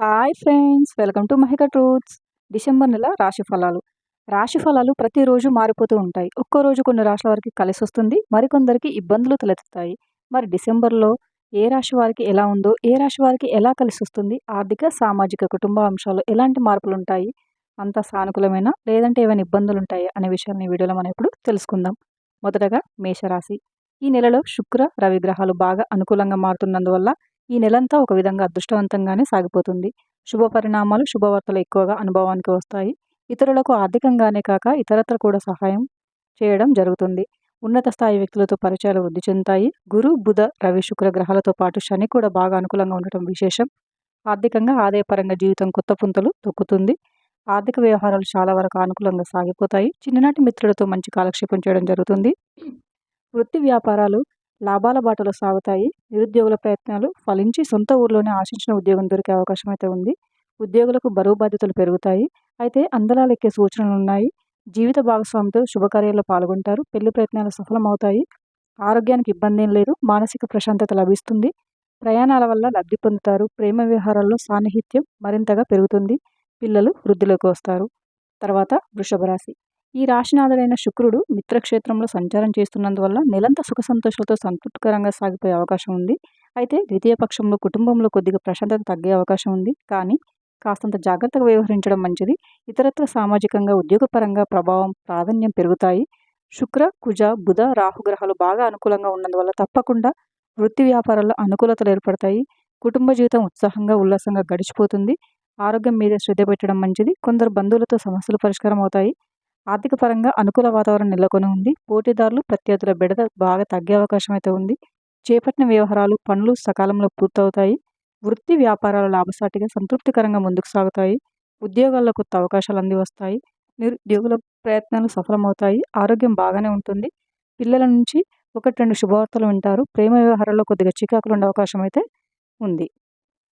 Hi friends welcome to Mahika truths. December నెల రాశి ఫలాలు. రాశి ఫలాలు ప్రతిరోజు మారిపోతూ ఉంటాయి. ఒక్కో రోజు కొన్ని రాశుల వారికి కలిసి వస్తుంది మరికొందరికి ఇబ్బందులు తలెత్తుతాయి. మరి డిసెంబర్లో ఏ రాశి వారికి ఎలా ఉందో ఏ రాశి వారికి ఎలా కలిసి వస్తుంది ఆర్థిక సామాజిక కుటుంబ అంశాలు ఎలాంటి మార్పులు ఉంటాయి అంత సానుకూలమైన లేదంటే ఏమైనా ఇబ్బందులు ఉంటాయి అనే విషయాన్ని వీడియోలో మనం ఇప్పుడు తెలుసుకుందాం. మొదటగా మేషరాశి. ఈ నెలలో శుక్ర రవి గ్రహాలు బాగా అనుకూలంగా మారుతున్నందువల్ల ఈ నెలంతా ఒక విధంగా అదృష్టవంతంగానే సాగిపోతుంది. శుభ పరిణామాలు శుభవార్తలు ఎక్కువగా అనుభవానికి వస్తాయి. ఇతరులకు ఆర్థికంగానే కాక ఇతరత్ర కూడా సహాయం చేయడం జరుగుతుంది. ఉన్నత స్థాయి వ్యక్తులతో పరిచయాలు వృద్ధి చెందుతాయి. గురు బుధ రవి శుక్ర గ్రహాలతో పాటు శని కూడా బాగా అనుకూలంగా ఉండటం విశేషం. ఆర్థికంగా ఆదాయపరంగా జీవితం కొత్త పుంతలు తొక్కుతుంది. ఆర్థిక వ్యవహారాలు చాలా వరకు అనుకూలంగా సాగిపోతాయి. చిన్ననాటి మిత్రులతో మంచి కాలక్షేపం చేయడం జరుగుతుంది. వృత్తి వ్యాపారాలు లాభాల బాటలో సాగుతాయి. నిరుద్యోగుల ప్రయత్నాలు ఫలించి సొంత ఊర్లోనే ఆశించిన ఉద్యోగం దొరికే అవకాశం అయితే ఉంది. ఉద్యోగులకు బరువు బాధ్యతలు పెరుగుతాయి. అయితే అందలాలెక్కే సూచనలు ఉన్నాయి. జీవిత భాగస్వామితో శుభకార్యాల్లో పాల్గొంటారు. పెళ్ళి ప్రయత్నాలు సఫలమవుతాయి. ఆరోగ్యానికి ఇబ్బంది ఏం లేదు. మానసిక ప్రశాంతత లభిస్తుంది. ప్రయాణాల వల్ల లబ్ధి పొందుతారు. ప్రేమ వ్యవహారాల్లో సాన్నిహిత్యం మరింతగా పెరుగుతుంది. పిల్లలు వృద్ధిలోకి వస్తారు. తర్వాత వృషభ రాశి ఈ రాశినాథుడైన శుక్రుడు మిత్రక్షేత్రంలో సంచారం చేస్తున్నందువల్ల నెలంతా సుఖ సంతోషాలతో సంతృప్తికరంగా సాగిపోయే అవకాశం ఉంది. అయితే ద్వితీయ పక్షంలో కుటుంబంలో కొద్దిగా ప్రశాంతత తగ్గే అవకాశం ఉంది. కానీ కాస్తంత జాగ్రత్తగా వ్యవహరించడం మంచిది. ఇతరత్ర సామాజికంగా ఉద్యోగపరంగా ప్రభావం ప్రాధాన్యం పెరుగుతాయి. శుక్ర కుజ బుధ రాహుగ్రహాలు బాగా అనుకూలంగా ఉన్నందువల్ల తప్పకుండా వృత్తి వ్యాపారాల్లో అనుకూలతలు ఏర్పడతాయి. కుటుంబ జీవితం ఉత్సాహంగా ఉల్లాసంగా గడిచిపోతుంది. ఆరోగ్యం మీద శ్రద్ధ పెట్టడం మంచిది. కొందరు బంధువులతో సమస్యలు పరిష్కారం అవుతాయి. ఆర్థిక పరంగా అనుకూల వాతావరణం నెలకొని ఉంది. పోటీదారులు ప్రత్యర్థుల బెడద బాగా తగ్గే అవకాశం అయితే ఉంది. చేపట్టిన వ్యవహారాలు పనులు సకాలంలో పూర్తవుతాయి. వృత్తి వ్యాపారాలు లాభసాటిగా సంతృప్తికరంగా ముందుకు సాగుతాయి. ఉద్యోగాల్లో కొత్త అవకాశాలు అంది వస్తాయి. నిరుద్యోగుల ప్రయత్నాలు సఫలమవుతాయి. ఆరోగ్యం బాగానే ఉంటుంది. పిల్లల నుంచి ఒకటి రెండు శుభవార్తలు వింటారు. ప్రేమ వ్యవహారాల్లో కొద్దిగా చికాకులు ఉండే అవకాశం అయితే ఉంది.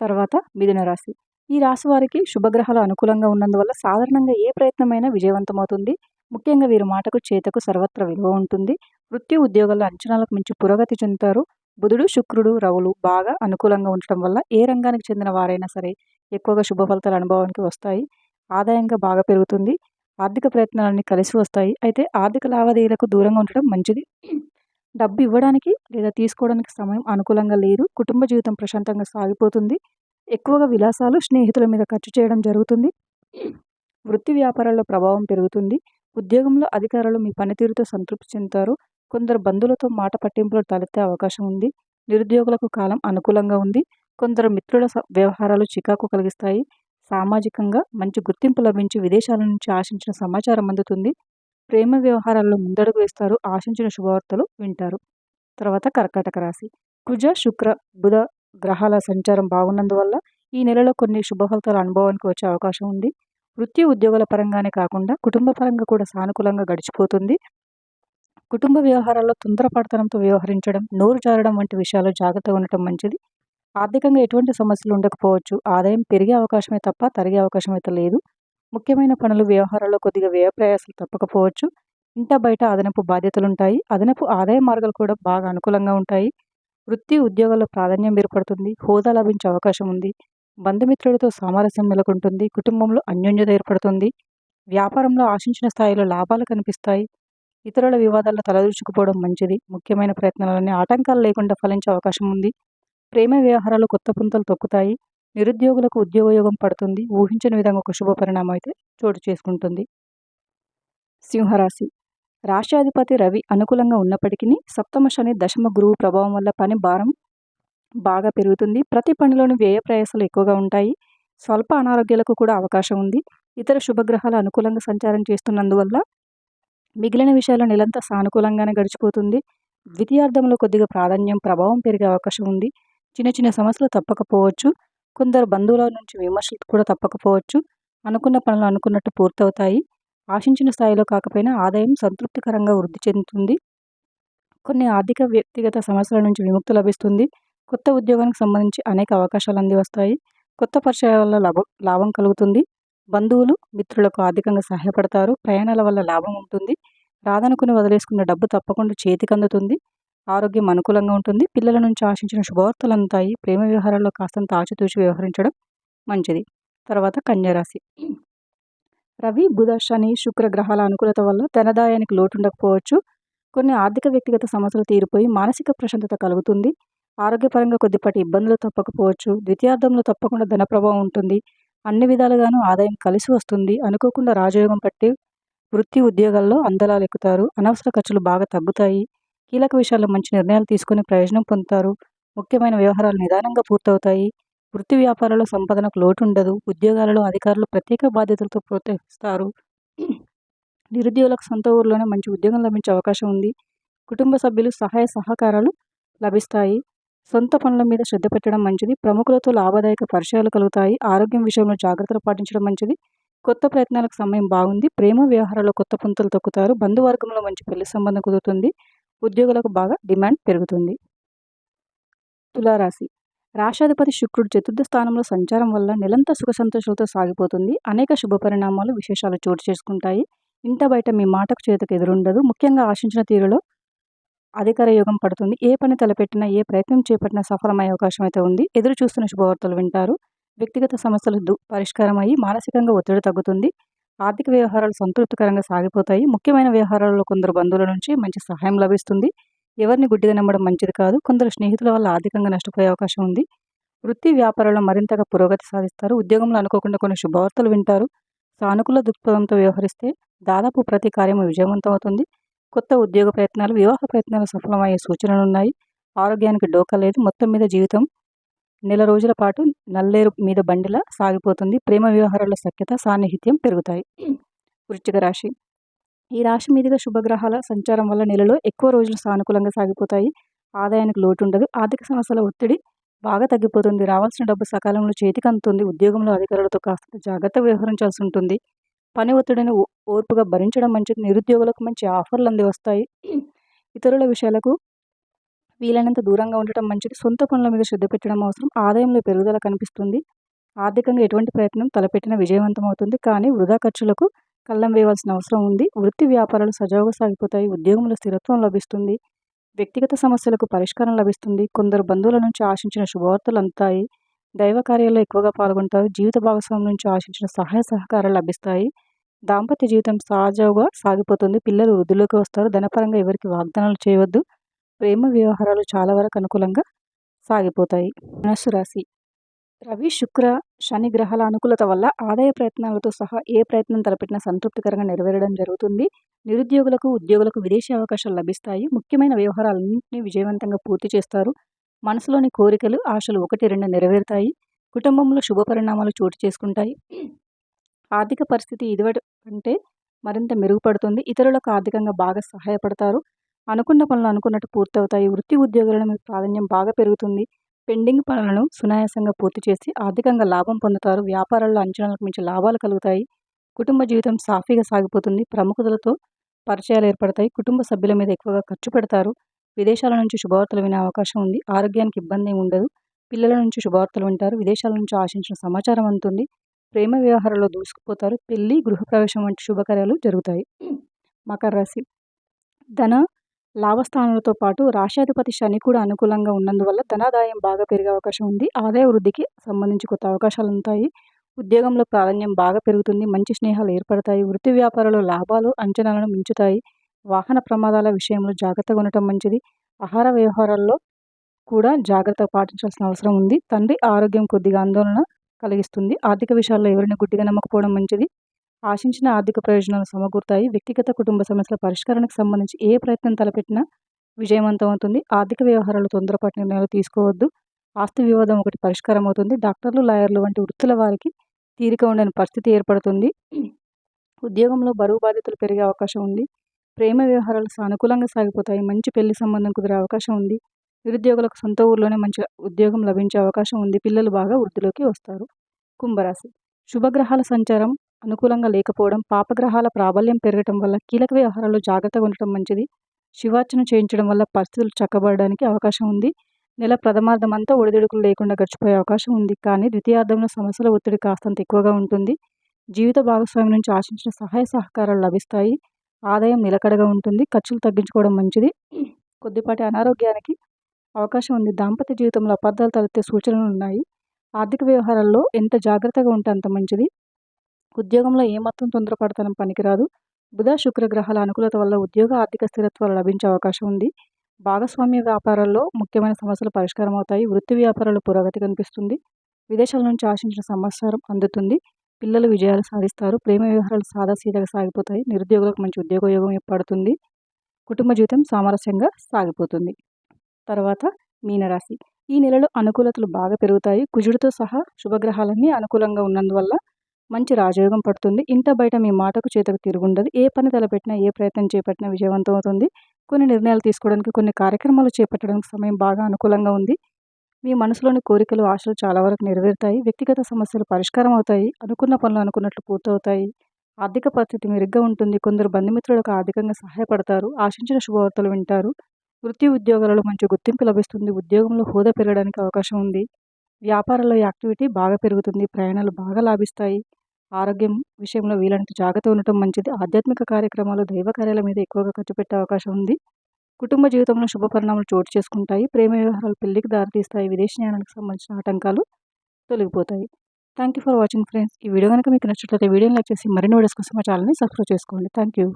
తర్వాత మిథున రాశి. ఈ రాశి వారికి శుభగ్రహాలు అనుకూలంగా ఉన్నందువల్ల సాధారణంగా ఏ ప్రయత్నమైనా విజయవంతమవుతుంది. ముఖ్యంగా వీరి మాటకు చేతకు సర్వత్ర విలువ ఉంటుంది. వృత్తి ఉద్యోగాల్లో అంచనాలకు మించి పురోగతి చెందుతారు. బుధుడు శుక్రుడు రవులు బాగా అనుకూలంగా ఉండటం వల్ల ఏ రంగానికి చెందిన వారైనా సరే ఎక్కువగా శుభ ఫలితాలు అనుభవానికి వస్తాయి. ఆదాయంగా బాగా పెరుగుతుంది. ఆర్థిక ప్రయత్నాలన్నీ కలిసి వస్తాయి. అయితే ఆర్థిక లావాదేవీలకు దూరంగా ఉండటం మంచిది. డబ్బు ఇవ్వడానికి లేదా తీసుకోవడానికి సమయం అనుకూలంగా లేదు. కుటుంబ జీవితం ప్రశాంతంగా సాగిపోతుంది. ఎక్కువగా విలాసాలు స్నేహితుల మీద ఖర్చు చేయడం జరుగుతుంది. వృత్తి వ్యాపారాల్లో ప్రభావం పెరుగుతుంది. ఉద్యోగంలో అధికారులు మీ పనితీరుతో సంతృప్తి చెందుతారు. కొందరు బంధువులతో మాట పట్టింపులు తలెత్తే అవకాశం ఉంది. నిరుద్యోగులకు కాలం అనుకూలంగా ఉంది. కొందరు మిత్రుల వ్యవహారాలు చికాకు కలిగిస్తాయి. సామాజికంగా మంచి గుర్తింపు లభించి విదేశాల నుంచి ఆశించిన సమాచారం అందుతుంది. ప్రేమ వ్యవహారాల్లో ముందడుగు వేస్తారు. ఆశించిన శుభవార్తలు వింటారు. తర్వాత కర్కాటక రాశి. కుజ శుక్ర బుధ గ్రహాల సంచారం బాగున్నందువల్ల ఈ నెలలో కొన్ని శుభఫలితాల అనుభవానికి వచ్చే అవకాశం ఉంది. వృత్తి ఉద్యోగుల పరంగానే కాకుండా కుటుంబ పరంగా కూడా సానుకూలంగా గడిచిపోతుంది. కుటుంబ వ్యవహారాల్లో తొందరపడతనంతో వ్యవహరించడం నోరు జారడం వంటి విషయాల్లో జాగ్రత్తగా ఉండటం మంచిది. ఆర్థికంగా ఎటువంటి సమస్యలు ఉండకపోవచ్చు. ఆదాయం పెరిగే అవకాశమే తప్ప తరిగే అవకాశం అయితే లేదు. ముఖ్యమైన పనులు వ్యవహారాల్లో కొద్దిగా వ్యయ ప్రయాసాలు తప్పకపోవచ్చు. ఇంట బయట అదనపు బాధ్యతలు ఉంటాయి అదనపు ఆదాయ మార్గాలు కూడా బాగా అనుకూలంగా ఉంటాయి. వృత్తి ఉద్యోగాల్లో ప్రాధాన్యం ఏర్పడుతుంది హోదా లభించే అవకాశం ఉంది బంధుమిత్రులతో సామరస్యం నెలకొంటుంది కుటుంబంలో అన్యోన్యత ఏర్పడుతుంది వ్యాపారంలో ఆశించిన స్థాయిలో లాభాలు కనిపిస్తాయి ఇతరుల వివాదాల్లో తలదూచుకుపోవడం మంచిది ముఖ్యమైన ప్రయత్నాలన్నీ ఆటంకాలు లేకుండా ఫలించే అవకాశం ఉంది ప్రేమ వ్యవహారాలు కొత్త పుంతలు తొక్కుతాయి నిరుద్యోగులకు ఉద్యోగయోగం పడుతుంది ఊహించని విధంగా ఒక శుభ పరిణామం అయితే చోటు చేసుకుంటుంది. సింహరాశి రాష్ట్రాధిపతి రవి అనుకూలంగా ఉన్నప్పటికీ సప్తమ శని దశమ గురువు ప్రభావం వల్ల పని భారం బాగా పెరుగుతుంది. ప్రతి పనిలోనూ వ్యయ ప్రయాసాలు ఎక్కువగా ఉంటాయి. స్వల్ప అనారోగ్యాలకు కూడా అవకాశం ఉంది. ఇతర శుభగ్రహాలు అనుకూలంగా సంచారం చేస్తున్నందువల్ల మిగిలిన విషయాలు నెలంతా సానుకూలంగానే గడిచిపోతుంది. ద్వితీయార్థంలో కొద్దిగా ప్రాధాన్యం ప్రభావం పెరిగే అవకాశం ఉంది. చిన్న చిన్న సమస్యలు తప్పకపోవచ్చు. కొందరు బంధువుల నుంచి విమర్శలు కూడా తప్పకపోవచ్చు. అనుకున్న పనులు అనుకున్నట్టు పూర్తవుతాయి. ఆశించిన స్థాయిలో కాకపోయినా ఆదాయం సంతృప్తికరంగా వృద్ధి చెందుతుంది. కొన్ని ఆర్థిక వ్యక్తిగత సమస్యల నుంచి విముక్తి లభిస్తుంది. కొత్త ఉద్యోగానికి సంబంధించి అనేక అవకాశాలు అంది వస్తాయి కొత్త పరిచయాల వల్ల లాభం లాభం కలుగుతుంది. బంధువులు మిత్రులకు ఆర్థికంగా సహాయపడతారు. ప్రయాణాల వల్ల లాభం ఉంటుంది. రాదనుకుని వదిలేసుకున్న డబ్బు తప్పకుండా చేతికి అందుతుంది. ఆరోగ్యం అనుకూలంగా ఉంటుంది. పిల్లల నుంచి ఆశించిన శుభవార్తలు అందుతాయి. ప్రేమ వ్యవహారాల్లో కాస్తంత ఆచితూచి వ్యవహరించడం మంచిది. తర్వాత కన్యరాశి. రవి బుధ శని శుక్ర గ్రహాల అనుకూలత వల్ల ధనదాయానికి లోటు ఉండకపోవచ్చు కొన్ని ఆర్థిక వ్యక్తిగత సమస్యలు తీరిపోయి మానసిక ప్రశాంతత కలుగుతుంది. ఆరోగ్యపరంగా కొద్దిపాటి ఇబ్బందులు తప్పకపోవచ్చు. ద్వితీయార్థంలో తప్పకుండా ధన ప్రభావం ఉంటుంది. అన్ని విధాలుగాను ఆదాయం కలిసి వస్తుంది. అనుకోకుండా రాజయోగం పట్టి వృత్తి ఉద్యోగాల్లో అందలాలు ఎక్కుతారు. అనవసర ఖర్చులు బాగా తగ్గుతాయి. కీలక విషయాల్లో మంచి నిర్ణయాలు తీసుకొని ప్రయోజనం పొందుతారు. ముఖ్యమైన వ్యవహారాలు నిదానంగా పూర్తవుతాయి. వృత్తి వ్యాపారాల్లో సంపాదనకు లోటు ఉండదు ఉద్యోగాలలో అధికారులు ప్రత్యేక బాధ్యతలతో ప్రోత్సహిస్తారు. నిరుద్యోగులకు సొంత ఊర్లోనే మంచి ఉద్యోగం లభించే అవకాశం ఉంది. కుటుంబ సభ్యులు సహాయ సహకారాలు లభిస్తాయి. సొంత పనుల మీద శ్రద్ధ పెట్టడం మంచిది. ప్రముఖులతో లాభదాయక పరిచయాలు కలుగుతాయి. ఆరోగ్యం విషయంలో జాగ్రత్తలు పాటించడం మంచిది. కొత్త ప్రయత్నాలకు సమయం బాగుంది. ప్రేమ వ్యవహారాల్లో కొత్త పుంతలు తొక్కుతారు. బంధువర్గంలో మంచి పెళ్ళి సంబంధం కుదురుతుంది. ఉద్యోగులకు బాగా డిమాండ్ పెరుగుతుంది. తులారాశి రాశాధిపతి శుక్రుడు చతుర్థ స్థానంలో సంచారం వల్ల నిరంతర సుఖ సంతోషాలతో సాగిపోతుంది. అనేక శుభ పరిణామాలు విశేషాలు చోటు చేసుకుంటాయి. ఇంట బయట మీ మాటకు చేతకు ఎదురుండదు. ముఖ్యంగా ఆశించిన తీరులో అధికార యోగం పడుతుంది. ఏ పని తలపెట్టినా ఏ ప్రయత్నం చేపట్టినా సఫలమయ్యే అవకాశం అయితే ఉంది. ఎదురు చూస్తున్న శుభవార్తలు వింటారు. వ్యక్తిగత సమస్యలు దు పరిష్కారం అయ్యి మానసికంగా ఒత్తిడి తగ్గుతుంది. ఆర్థిక వ్యవహారాలు సంతృప్తికరంగా సాగిపోతాయి. ముఖ్యమైన వ్యవహారాల్లో కొందరు బంధువుల నుంచి మంచి సహాయం లభిస్తుంది. ఎవరిని గుడ్డిగా నమ్మడం మంచిది కాదు. కొందరు స్నేహితుల వల్ల ఆర్థికంగా నష్టపోయే అవకాశం ఉంది. వృత్తి వ్యాపారాల్లో మరింతగా పురోగతి సాధిస్తారు. ఉద్యోగంలో అనుకోకుండా కొన్ని శుభవార్తలు వింటారు. సానుకూల దృక్పథంతో వ్యవహరిస్తే దాదాపు ప్రతి కార్యము విజయవంతం అవుతుంది కొత్త ఉద్యోగ ప్రయత్నాలు వివాహ ప్రయత్నాలు సఫలమయ్యే సూచనలు ఉన్నాయి ఆరోగ్యానికి డోకా లేదు. మొత్తం మీద జీవితం నెల రోజుల పాటు నల్లేరు మీద బండిలా సాగిపోతుంది. ప్రేమ వ్యవహారాల సఖ్యత సాన్నిహిత్యం పెరుగుతాయి. వృశ్చిక రాశి ఈ రాశి మీదుగా శుభగ్రహాల సంచారం వల్ల నెలలో ఎక్కువ రోజులు సానుకూలంగా సాగిపోతాయి. ఆదాయానికి లోటు ఉండదు ఆర్థిక సమస్యల ఒత్తిడి బాగా తగ్గిపోతుంది. రావాల్సిన డబ్బు సకాలంలో చేతికి అందుతుంది. ఉద్యోగంలో అధికారులతో కాస్త జాగ్రత్త వ్యవహరించాల్సి ఉంటుంది. పని ఒత్తిడిని ఓ- ఓర్పుగా భరించడం మంచిది. నిరుద్యోగులకు మంచి ఆఫర్లు అంది వస్తాయి ఇతరుల విషయాలకు వీలైనంత దూరంగా ఉండటం మంచిది. సొంత పనుల మీద శ్రద్ధ పెట్టడం అవసరం. ఆదాయంలో పెరుగుదల కనిపిస్తుంది. ఆర్థికంగా ఎటువంటి ప్రయత్నం తలపెట్టినా విజయవంతం అవుతుంది కానీ వృధా ఖర్చులకు కళ్ళం వేయవలసిన అవసరం ఉంది. వృత్తి వ్యాపారాలు సజావుగా సాగిపోతాయి. ఉద్యోగంలో స్థిరత్వం లభిస్తుంది. వ్యక్తిగత సమస్యలకు పరిష్కారం లభిస్తుంది. కొందరు బంధువుల నుంచి ఆశించిన శుభవార్తలు అందుతాయి. దైవ కార్యాల్లో ఎక్కువగా పాల్గొంటారు. జీవిత భాగస్వామి నుంచి ఆశించిన సహాయ సహకారాలు లభిస్తాయి. దాంపత్య జీవితం సహజంగా సాగిపోతుంది. పిల్లలు వృద్ధిలోకి వస్తారు. ధనపరంగా ఎవరికి వాగ్దానాలు చేయవద్దు. ప్రేమ వ్యవహారాలు చాలా వరకు అనుకూలంగా సాగిపోతాయి. మనస్సు రాశి రవి శుక్ర శని గ్రహాల అనుకూలత వల్ల ఆదాయ ప్రయత్నాలతో సహా ఏ ప్రయత్నం తలపెట్టినా సంతృప్తికరంగా నెరవేరడం జరుగుతుంది. నిరుద్యోగులకు ఉద్యోగులకు విదేశీ అవకాశాలు లభిస్తాయి. ముఖ్యమైన వ్యవహారాలన్నింటినీ విజయవంతంగా పూర్తి చేస్తారు. మనసులోని కోరికలు ఆశలు ఒకటి రెండు నెరవేరుతాయి. కుటుంబంలో శుభ పరిణామాలు చోటు చేసుకుంటాయి. ఆర్థిక పరిస్థితి ఇదివటి కంటే మరింత మెరుగుపడుతుంది. ఇతరులకు ఆర్థికంగా బాగా సహాయపడతారు. అనుకున్న పనులు అనుకున్నట్టు పూర్తవుతాయి. వృత్తి ఉద్యోగులను మీకు ప్రాధాన్యం బాగా పెరుగుతుంది. పెండింగ్ పనులను సునాయాసంగా పూర్తి చేసి ఆర్థికంగా లాభం పొందుతారు. వ్యాపారాల్లో అంచనాలకు మించి లాభాలు కలుగుతాయి. కుటుంబ జీవితం సాఫీగా సాగిపోతుంది. ప్రముఖులతో పరిచయాలు ఏర్పడతాయి. కుటుంబ సభ్యుల మీద ఎక్కువగా ఖర్చు పెడతారు. విదేశాల నుంచి శుభవార్తలు వినే అవకాశం ఉంది. ఆరోగ్యానికి ఇబ్బంది ఉండదు. పిల్లల నుంచి శుభవార్తలు వింటారు. విదేశాల నుంచి ఆశించిన సమాచారం అందుతుంది. ప్రేమ వ్యవహారాల్లో దూసుకుపోతారు. పెళ్ళి గృహప్రవేశం వంటి శుభకార్యాలు జరుగుతాయి. మకర రాశి. ధన లాభస్థానాలతో పాటు రాష్ట్రాధిపతి శని కూడా అనుకూలంగా ఉన్నందువల్ల ధనాదాయం బాగా పెరిగే అవకాశం ఉంది. ఆదాయ వృద్ధికి సంబంధించి కొత్త అవకాశాలు ఉంటాయి. ఉద్యోగంలో ప్రాధాన్యం బాగా పెరుగుతుంది. మంచి స్నేహాలు ఏర్పడతాయి. వృత్తి వ్యాపారాలు లాభాలు అంచనాలను మించుతాయి. వాహన ప్రమాదాల విషయంలో జాగ్రత్తగా ఉండటం మంచిది. ఆహార వ్యవహారాల్లో కూడా జాగ్రత్త పాటించాల్సిన అవసరం ఉంది. తండ్రి ఆరోగ్యం కొద్దిగా ఆందోళన కలిగిస్తుంది. ఆర్థిక విషయాల్లో ఎవరిని గుడ్డిగా నమ్మకపోవడం మంచిది. ఆశించిన ఆర్థిక ప్రయోజనాలు సమకూరుతాయి. వ్యక్తిగత కుటుంబ సమస్యల పరిష్కారానికి సంబంధించి ఏ ప్రయత్నం తలపెట్టినా విజయవంతం అవుతుంది. ఆర్థిక వ్యవహారాలు తొందరపాటు నిర్ణయాలు తీసుకోవద్దు. ఆస్తి వివాదం ఒకటి పరిష్కారం అవుతుంది. డాక్టర్లు లాయర్లు వంటి వృత్తుల వారికి తీరిక ఉండని పరిస్థితి ఏర్పడుతుంది. ఉద్యోగంలో బరువు బాధ్యతలు పెరిగే అవకాశం ఉంది. ప్రేమ వ్యవహారాలు సానుకూలంగా సాగిపోతాయి. మంచి పెళ్ళి సంబంధం కుదిరే అవకాశం ఉంది. నిరుద్యోగులకు సొంత ఊర్లోనే మంచి ఉద్యోగం లభించే అవకాశం ఉంది. పిల్లలు బాగా వృద్ధిలోకి వస్తారు. కుంభరాశి. శుభగ్రహాల సంచారం అనుకూలంగా లేకపోవడం పాపగ్రహాల ప్రాబల్యం పెరగటం వల్ల కీలక వ్యవహారాల్లో జాగ్రత్తగా ఉండటం మంచిది. శివార్చన చేయించడం వల్ల పరిస్థితులు చక్కబడడానికి అవకాశం ఉంది. నెల ప్రథమార్థం అంతా ఒడిదుడుకులు లేకుండా గడిచిపోయే అవకాశం ఉంది. కానీ ద్వితీయార్థంలో సమస్యల ఒత్తిడి కాస్తంత ఎక్కువగా ఉంటుంది. జీవిత భాగస్వామి నుంచి ఆశించిన సహాయ సహకారాలు లభిస్తాయి. ఆదాయం నిలకడగా ఉంటుంది. ఖర్చులు తగ్గించుకోవడం మంచిది. కొద్దిపాటి అనారోగ్యానికి అవకాశం ఉంది. దాంపత్య జీవితంలో అపార్థాలు తలెత్తే సూచనలు ఉన్నాయి. ఆర్థిక వ్యవహారాల్లో ఎంత జాగ్రత్తగా ఉంటే అంత మంచిది. ఉద్యోగంలో ఏమాత్రం తొందరపడతనం పనికిరాదు. బుధ శుక్ర గ్రహాల అనుకూలత వల్ల ఉద్యోగ ఆర్థిక స్థిరత్వాలు లభించే అవకాశం ఉంది. భాగస్వామ్య వ్యాపారాల్లో ముఖ్యమైన సమస్యలు పరిష్కారం అవుతాయి వృత్తి వ్యాపారాలు పురోగతి కనిపిస్తుంది. విదేశాల నుంచి ఆశించిన సమాచారం అందుతుంది. పిల్లలు విజయాలు సాధిస్తారు. ప్రేమ వ్యవహారాలు సాదాసీదగా సాగిపోతాయి. నిరుద్యోగులకు మంచి ఉద్యోగయోగం ఏర్పడుతుంది. కుటుంబ జీవితం సామరస్యంగా సాగిపోతుంది. తర్వాత మీనరాశి. ఈ నెలలో అనుకూలతలు బాగా పెరుగుతాయి. కుజుడితో సహా శుభగ్రహాలన్నీ అనుకూలంగా ఉన్నందువల్ల మంచి రాజయోగం పడుతుంది. ఇంట బయట మీ మాటకు చేతకు తిరుగుండదు. ఏ పని తలపెట్టినా ఏ ప్రయత్నం చేపట్టినా విజయవంతం అవుతుంది కొన్ని నిర్ణయాలు తీసుకోవడానికి కొన్ని కార్యక్రమాలు చేపట్టడానికి సమయం బాగా అనుకూలంగా ఉంది. మీ మనసులోని కోరికలు ఆశలు చాలా వరకు నెరవేరుతాయి. వ్యక్తిగత సమస్యలు పరిష్కారం అవుతాయి. అనుకున్న పనులు అనుకున్నట్లు పూర్తవుతాయి. ఆర్థిక పరిస్థితి మెరుగ్గా ఉంటుంది. కొందరు బంధుమిత్రులకు ఆర్థికంగా సహాయపడతారు. ఆశించిన శుభవార్తలు వింటారు. వృత్తి ఉద్యోగాలలో మంచి గుర్తింపు లభిస్తుంది. ఉద్యోగంలో హోదా పెరగడానికి అవకాశం ఉంది. వ్యాపారంలో యాక్టివిటీ బాగా పెరుగుతుంది. ప్రయాణాలు బాగా లాభిస్తాయి. ఆరోగ్యం విషయంలో వీలంత జాగ్రత్త ఉండటం మంచిది. ఆధ్యాత్మిక కార్యక్రమాలు దైవ కార్యాల మీద ఎక్కువగా ఖర్చు పెట్టే అవకాశం ఉంది. కుటుంబ జీవితంలో శుభ పరిణామాలు చోటు చేసుకుంటాయి. ప్రేమ వ్యవహారాలు పెళ్ళికి దారితీస్తాయి. విదేశీ న్యాయానికి సంబంధించిన ఆటంకాలు తొలగిపోతాయి. Thank you for watching friends. ఈ వీడియో కనుక మీకు నచ్చినట్లయితే వీడియోని లైక్ చేసి మరిన్ని వీడియోస్ కోసం మా ఛానల్ని సబ్స్క్రైబ్ చేసుకోండి. Thank you